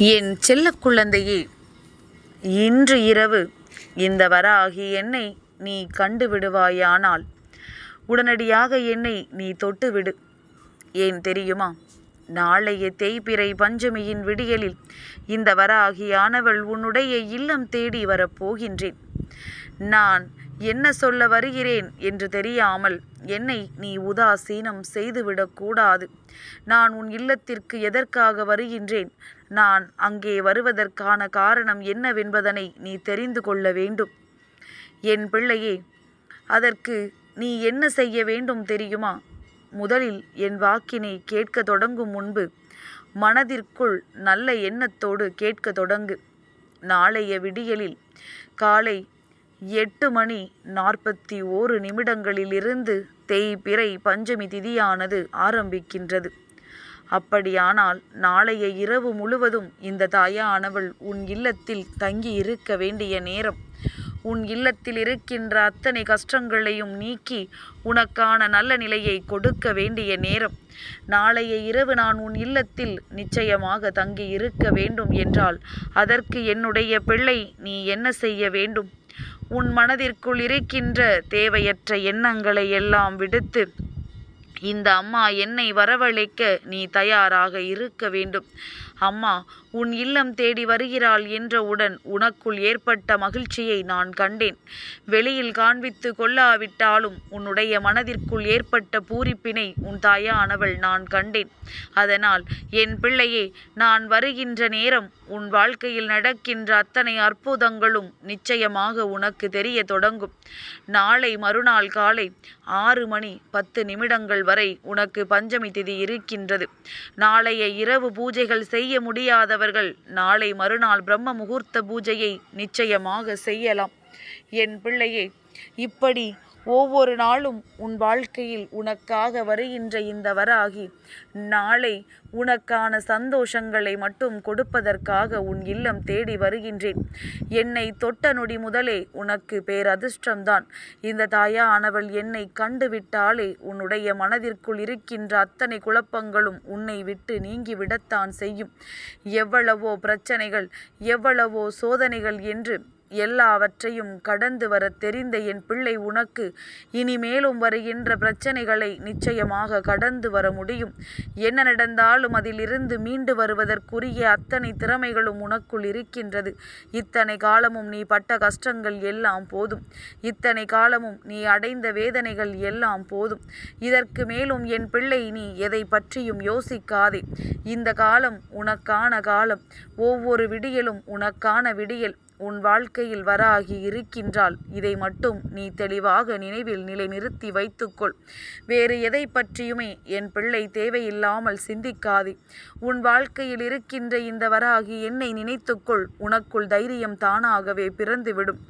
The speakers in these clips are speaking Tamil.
என் செல்ல குழந்தையே இன்று இரவு இந்த வராகி என்னை நீ கண்டு விடுவாயானால் உடனடியாக என்னை நீ தொட்டு விடு. ஏன் தெரியுமா? நாளைய தேய்பிறை பஞ்சமியின் விடியலில் இந்த வராகியானவள் உன்னுடைய இல்லம் தேடி வரப்போகின்றேன் நான் என்ன சொல்ல வருகிறேன் என்று தெரியாமல் என்னை நீ உதாசீனம் செய்துவிடக்கூடாது நான் உன் இல்லத்திற்கு எதற்காக வருகின்றேன்? நான் அங்கே வருவதற்கான காரணம் என்னவென்பதனை நீ தெரிந்து கொள்ள வேண்டும். என் பிள்ளையே அதற்கு நீ என்ன செய்ய வேண்டும் தெரியுமா? முதலில் என் வாக்கினை கேட்க தொடங்கும் முன்பு மனதிற்குள் நல்ல எண்ணத்தோடு கேட்க தொடங்கு. நாளைய விடியலில் காலை எட்டு மணி நாற்பத்தி ஓரு நிமிடங்களிலிருந்து தேய்பிறை பஞ்சமி திதியானது ஆரம்பிக்கின்றது. அப்படியானால் நாளைய இரவு முழுவதும் இந்த தாயானவள் உன் இல்லத்தில் தங்கி இருக்க வேண்டிய நேரம். உன் இல்லத்தில் இருக்கின்ற அத்தனை கஷ்டங்களையும் நீக்கி உனக்கான நல்ல நிலையை கொடுக்க வேண்டிய நேரம். நாளைய இரவு நான் உன் இல்லத்தில் நிச்சயமாக தங்கி இருக்க வேண்டும் என்றால் அதற்கு என்னுடைய பிள்ளை நீ என்ன செய்ய வேண்டும்? உன் மனதிற்குள் இருக்கின்ற தேவையற்ற எண்ணங்களை எல்லாம் விடுத்து இந்த அம்மா என்னை வரவழைக்க நீ தயாராக இருக்க வேண்டும். அம்மா உன் இல்லம் தேடி வருகிறாள் என்றவுடன் உனக்குள் ஏற்பட்ட மகிழ்ச்சியை நான் கண்டேன். வெளியில் காண்பித்து கொள்ளாவிட்டாலும் உன்னுடைய மனதிற்குள் ஏற்பட்ட பூரிப்பினை உன் தாயானவள் நான் கண்டேன். அதனால் என் பிள்ளையே நான் வருகின்ற நேரம் உன் வாழ்க்கையில் நடக்கின்ற அத்தனை அற்புதங்களும் நிச்சயமாக உனக்கு தெரிய தொடங்கும். நாளை மறுநாள் காலை ஆறு மணி பத்து நிமிடங்கள் வரை உனக்கு பஞ்சமி திதி இருக்கின்றது. நாளைய இரவு பூஜைகள் செய்ய முடியாதவர்கள் நாளை மறுநாள் பிரம்ம முகூர்த்த பூஜையை நிச்சயமாக செய்யலாம். என் பிள்ளையே இப்படி ஒவ்வொரு நாளும் உன் வாழ்க்கையில் உனக்காக வருகின்ற இந்த வராகி நாளை உனக்கான சந்தோஷங்களை மட்டும் கொடுப்பதற்காக உன் இல்லம் தேடி வருகின்றேன். என்னை தொட்ட நொடி முதலே உனக்கு பேரதிர்ஷ்டம்தான். இந்த தாயானவள் என்னை கண்டுவிட்டாலே உன்னுடைய மனதிற்குள் இருக்கின்ற அத்தனை குழப்பங்களும் உன்னை விட்டு நீங்கிவிடத்தான் செய்யும். எவ்வளவோ பிரச்சனைகள் எவ்வளவோ சோதனைகள் என்று எல்லாவற்றையும் கடந்து வர தெரிந்த என் பிள்ளை உனக்கு. இனிமேலும் வருகின்ற பிரச்சனைகளை நிச்சயமாக கடந்து வர முடியும். என்ன நடந்தாலும் அதிலிருந்து மீண்டு வருவதற்குரிய அத்தனை திறமைகளும் உனக்குள் இருக்கின்றது. இத்தனை காலமும் நீ பட்ட கஷ்டங்கள் எல்லாம் போதும். இத்தனை காலமும் நீ அடைந்த வேதனைகள் எல்லாம் போதும். இதற்கு மேலும் என் பிள்ளை நீ எதை பற்றியும் யோசிக்காதே. இந்த காலம் உனக்கான காலம். ஒவ்வொரு விடியலும் உனக்கான விடியல். உன் வாழ்க்கையில் வராகி இருக்கின்றால் இதை மட்டும் நீ தெளிவாக நினைவில் நிலைநிறுத்தி வைத்துக்கொள். வேறு எதை பற்றியுமே என் பிள்ளை தேவையில்லாமல் சிந்திக்காதே. உன் வாழ்க்கையில் இருக்கின்ற இந்த வராகி என்னை நினைத்துக்கொள். உனக்குள் தைரியம் தானாகவே பிறந்துவிடும்.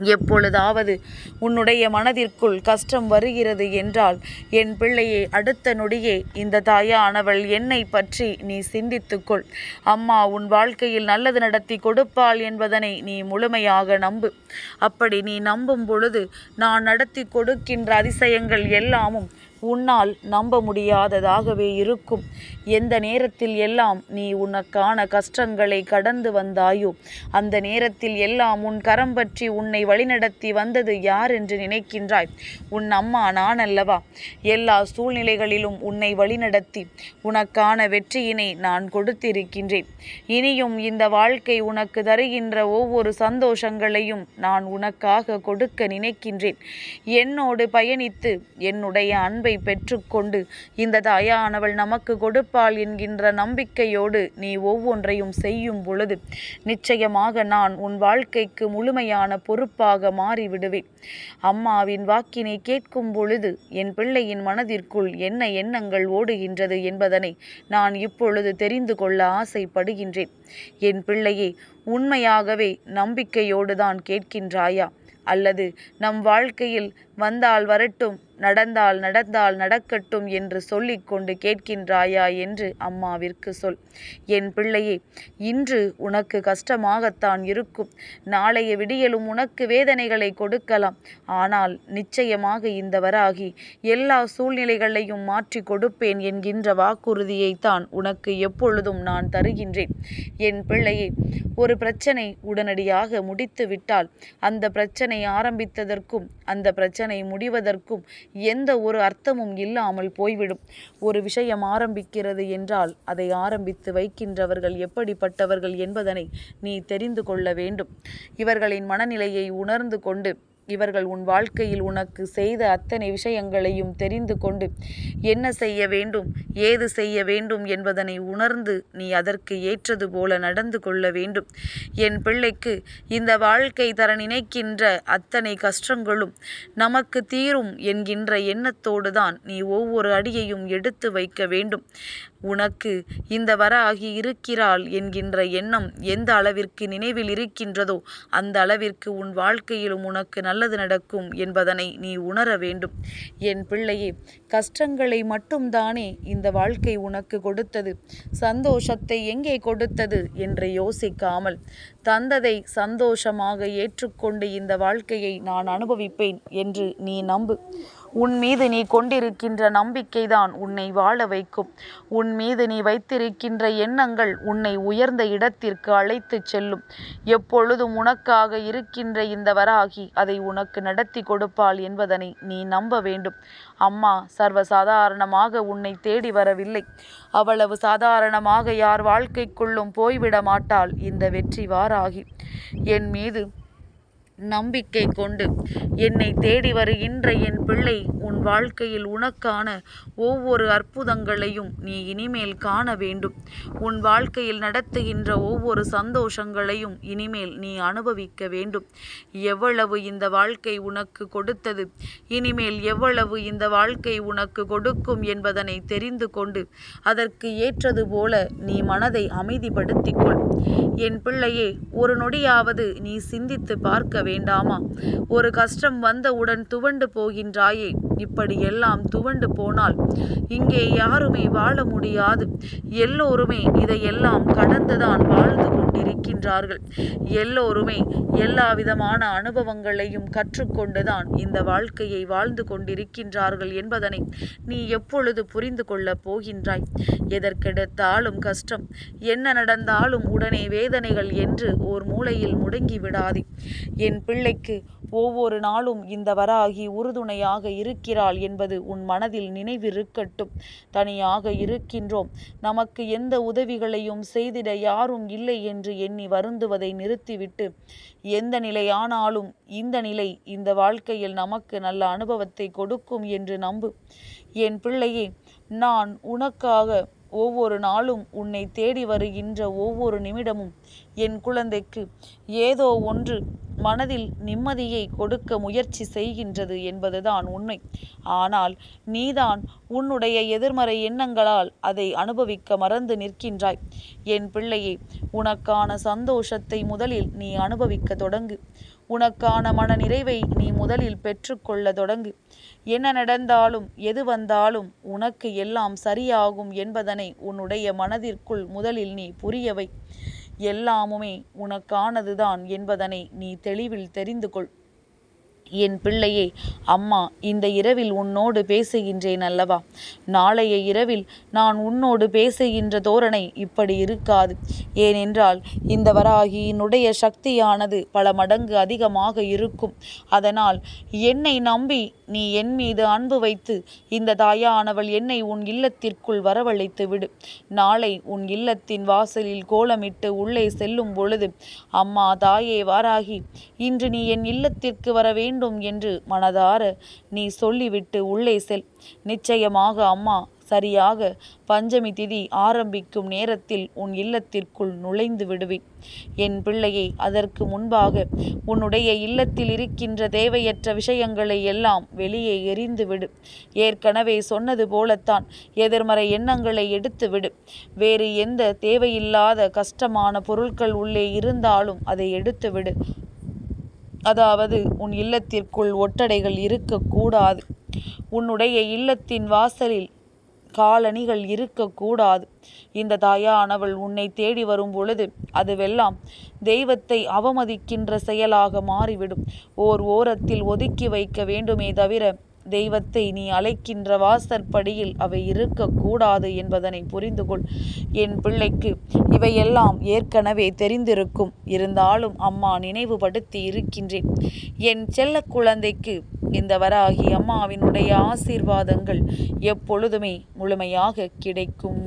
எப்பொழுதாவது உன்னுடைய மனதிற்குள் கஷ்டம் வருகிறது என்றால் என் பிள்ளையை அடுத்த நொடியே இந்த தாயானவள் என்னை பற்றி நீ சிந்தித்துக்கொள். அம்மா உன் வாழ்க்கையில் நல்லது நடத்தி கொடுப்பாள் என்பதனை நீ முழுமையாக நம்பு. அப்படி நீ நம்பும் பொழுது நான் நடத்தி கொடுக்கின்ற அதிசயங்கள் எல்லாமும் உன்னால் நம்ப முடியாததாகவே இருக்கும். எந்த நேரத்தில் எல்லாம் நீ உனக்கான கஷ்டங்களை கடந்து வந்தாயோ அந்த நேரத்தில் எல்லாம் உன் கரம் பற்றி உன்னை வழிநடத்தி வந்தது யார் என்று நினைக்கின்றாய்? உன் அம்மா நான் அல்லவா? எல்லா சூழ்நிலைகளிலும் உன்னை வழிநடத்தி உனக்கான வெற்றியினை நான் கொடுத்திருக்கின்றேன். இனியும் இந்த வாழ்க்கை உனக்கு தருகின்ற ஒவ்வொரு சந்தோஷங்களையும் நான் உனக்காக கொடுக்க நினைக்கின்றேன். என்னோடு பயணித்து என்னுடைய அன்பை அன்பை பெற்றுக்கொண்டு இந்த தாயானவள் நமக்கு கொடுப்பாள் என்கின்ற நம்பிக்கையோடு நீ ஒவ்வொன்றையும் செய்யும் பொழுது நிச்சயமாக நான் உன் வாழ்க்கைக்கு முழுமையான பொறுப்பாக மாறிவிடுவேன். அம்மாவின் வாக்கினை கேட்கும் பொழுது என் பிள்ளையின் மனதிற்குள் என்ன எண்ணங்கள் ஓடுகின்றது என்பதனை நான் இப்பொழுது தெரிந்து கொள்ள ஆசைப்படுகின்றேன். என் பிள்ளையே உண்மையாகவே நம்பிக்கையோடு தான் கேட்கின்றாயா? அல்லது நம் வாழ்க்கையில் வந்தால் வரட்டும் நடந்தால் நடந்தால் நடக்கட்டும் என்று சொல்லிக்கொண்டு கேட்கின்றாயா என்று அம்மாவிற்கு சொல். என் பிள்ளையே இன்று உனக்கு கஷ்டமாகத்தான் இருக்கும். நாளைய விடியலும் உனக்கு வேதனைகளை கொடுக்கலாம். ஆனால் நிச்சயமாக இந்த வராகி எல்லா சூழ்நிலைகளையும் மாற்றி கொடுப்பேன் என்கின்ற வாக்குறுதியைத்தான் உனக்கு எப்பொழுதும் நான் தருகின்றேன். என் பிள்ளையே ஒரு பிரச்சனை உடனடியாக முடித்து விட்டால் அந்த பிரச்சனை ஆரம்பித்ததற்கும் அந்த பிரச்சனை முடிவதற்கும் எந்த ஒரு அர்த்தமும் இல்லாமல் போய்விடும். ஒரு விஷயம் ஆரம்பிக்கிறது என்றால் அதை ஆரம்பித்து வைக்கின்றவர்கள் எப்படிப்பட்டவர்கள் என்பதனை நீ தெரிந்து கொள்ள வேண்டும். இவர்களின் மனநிலையை உணர்ந்து கொண்டு இவர்கள் உன் வாழ்க்கையில் உனக்கு செய்த அத்தனை விஷயங்களையும் தெரிந்து கொண்டு என்ன செய்ய வேண்டும் ஏது செய்ய வேண்டும் என்பதனை உணர்ந்து நீ அதற்கு ஏற்றது போல நடந்து கொள்ள வேண்டும். என் பிள்ளைக்கு இந்த வாழ்க்கை தர நினைக்கின்ற அத்தனை கஷ்டங்களும் நமக்கு தீரும் என்கின்ற எண்ணத்தோடு தான் நீ ஒவ்வொரு அடியையும் எடுத்து வைக்க வேண்டும். உனக்கு இந்த வராகி இருக்கிறாள் என்கின்ற எண்ணம் எந்த அளவிற்கு நினைவில் இருக்கின்றதோ அந்த அளவிற்கு உன் வாழ்க்கையிலும் உனக்கு நல்லது நடக்கும் என்பதனை நீ உணர வேண்டும். என் பிள்ளையே கஷ்டங்களை மட்டும்தானே இந்த வாழ்க்கை உனக்கு கொடுத்தது? சந்தோஷத்தை எங்கே கொடுத்தது? என்று யோசிக்காமல் தந்ததை சந்தோஷமாக ஏற்றுக்கொண்டு இந்த வாழ்க்கையை நான் அனுபவிப்பேன் என்று நீ நம்பு. உன் மீது நீ கொண்டிருக்கின்ற நம்பிக்கைதான் உன்னை வாழ வைக்கும். உன் மீது நீ வைத்திருக்கின்ற எண்ணங்கள் உன்னை உயர்ந்த இடத்திற்கு அழைத்துச் செல்லும். எப்பொழுதும் உனக்காக இருக்கின்ற இந்த வராகி அதை உனக்கு நடத்தி கொடுப்பாள் என்பதனை நீ நம்ப வேண்டும். அம்மா சர்வசாதாரணமாக உன்னை தேடி வரவில்லை. அவ்வளவு சாதாரணமாக யார் வாழ்க்கைக்குள்ளும் போய்விட மாட்டாள் இந்த வெற்றி வாராகி. என் மீது நம்பிக்கை கொண்டு. என்னை தேடி வருகின்ற என் பிள்ளை உன் வாழ்க்கையில் உனக்கான ஒவ்வொரு அற்புதங்களையும் நீ இனிமேல் காண வேண்டும். உன் வாழ்க்கையில் நடத்துகின்ற ஒவ்வொரு சந்தோஷங்களையும் இனிமேல் நீ அனுபவிக்க வேண்டும். எவ்வளவு இந்த வாழ்க்கை உனக்கு கொடுத்தது இனிமேல் எவ்வளவு இந்த வாழ்க்கை உனக்கு கொடுக்கும் என்பதனை தெரிந்து கொண்டு அதற்கு ஏற்றது போல நீ மனதை அமைதிப்படுத்திக்கொள் என் பிள்ளையே ஒரு நொடியாவது நீ சிந்தித்து பார்க்க வேண்டாமா? ஒரு கஷ்டம் வந்தவுடன் துவண்டு போகின்றாயே. இப்படி எல்லாம் துவண்டு போனால் இங்கே யாருமே வாழ முடியாது. எல்லோருமே இதையெல்லாம் கடந்துதான் வாழ்ந்து கொண்டிருக்கின்றார்கள். எல்லோருமே எல்லா விதமான அனுபவங்களையும் கற்றுக்கொண்டுதான் இந்த வாழ்க்கையை வாழ்ந்து கொண்டிருக்கின்றார்கள் என்பதனை நீ எப்பொழுது புரிந்து கொள்ளப் போகின்றாய்? எதற்கெடுத்தாலும் கஷ்டம். என்ன நடந்தாலும் உடனே வேதனைகள் என்று ஓர் மூலையில் முடங்கி விடாதே என் பிள்ளைக்கு ஒவ்வொரு நாளும் இந்த வராகி உறுதுணையாக இருக்கிறாள் என்பது உன் மனதில் நினைவிருக்கட்டும். தனியாக இருக்கின்றோம். நமக்கு எந்த உதவிகளையும் செய்திட யாரும் இல்லை என்று எண்ணி வருந்துவதை நிறுத்திவிட்டு எந்த நிலையானாலும் இந்த நிலை இந்த வாழ்க்கையில் நமக்கு நல்ல அனுபவத்தை கொடுக்கும் என்று நம்பு. என் பிள்ளையே நான் உனக்காக ஒவ்வொரு நாளும் உன்னை தேடி வருகின்ற ஒவ்வொரு நிமிடமும் என் குழந்தைக்கு ஏதோ ஒன்று மனதில் நிம்மதியை கொடுக்க முயற்சி செய்கின்றது என்பதுதான் உண்மை. ஆனால் நீதான் உன்னுடைய எதிர்மறை எண்ணங்களால் அதை அனுபவிக்க மறந்து நிற்கின்றாய். என் பிள்ளையே உனக்கான சந்தோஷத்தை முதலில் நீ அனுபவிக்க தொடங்கு. உனக்கான மன நிறைவை நீ முதலில் பெற்றுக்கொள்ள தொடங்கு. என்ன நடந்தாலும் எது வந்தாலும் உனக்கு எல்லாம் சரியாகும் என்பதனை உன்னுடைய மனதிற்குள் முதலில் நீ புரியவை எல்லாமுமே உனக்கானதுதான் என்பதனை நீ தெளிவில் தெரிந்து கொள் என் பிள்ளையே அம்மா இந்த இரவில் உன்னோடு பேசுகின்றேன் அல்லவா? நாளைய இரவில் நான் உன்னோடு பேசுகின்ற தோரணை இப்படி இருக்காது. ஏனென்றால் இந்த வராகியினுடைய சக்தியானது பல மடங்கு அதிகமாக இருக்கும். அதனால் என்னை நம்பி நீ என் மீது அன்பு வைத்து இந்த தாயானவள் என்னை உன் இல்லத்திற்குள் வரவழைத்து விடு. நாளை உன் இல்லத்தின் வாசலில் கோலமிட்டு உள்ளே செல்லும் பொழுது அம்மா தாயே வாராகி இன்று நீ என் இல்லத்திற்கு வர வேண்டும் வேண்டும் என்று மனதார நீ சொல்லிவிட்டு உள்ளே செல். நிச்சயமாக அம்மா சரியாக. பஞ்சமி திதி ஆரம்பிக்கும் நேரத்தில் உன் இல்லத்திற்குள் நுழைந்து விடுவேன். என் பிள்ளையை அதற்கு முன்பாக உன்னுடைய இல்லத்தில் இருக்கின்ற தேவையற்ற விஷயங்களை எல்லாம் வெளியே எரிந்து விடு. ஏற்கனவே சொன்னது போலத்தான் எதிர்மறை எண்ணங்களை எடுத்து விடு. வேறு எந்த தேவையில்லாத கஷ்டமான பொருட்கள் உள்ளே இருந்தாலும் அதை எடுத்துவிடு அதாவது உன் இல்லத்திற்குள் ஒட்டடைகள் இருக்கக்கூடாது. உன்னுடைய இல்லத்தின் வாசலில் காலணிகள் இருக்கக்கூடாது. இந்த தாயானவள் உன்னை தேடி வரும் பொழுது அதுவெல்லாம் தெய்வத்தை அவமதிக்கின்ற செயலாக மாறிவிடும். ஓர் ஓரத்தில் ஒதுக்கி வைக்க வேண்டுமே தவிர தெய்வத்தை நீ அழைக்கின்ற வாசற்படியில் அவை இருக்கக்கூடாது என்பதனை புரிந்து கொள் என் பிள்ளைக்கு இவையெல்லாம் ஏற்கனவே தெரிந்திருக்கும். இருந்தாலும் அம்மா நினைவுபடுத்தி இருக்கின்றேன். என் செல்ல குழந்தைக்கு இந்த வராகி அம்மாவினுடைய ஆசீர்வாதங்கள் எப்பொழுதுமே முழுமையாக கிடைக்கும்.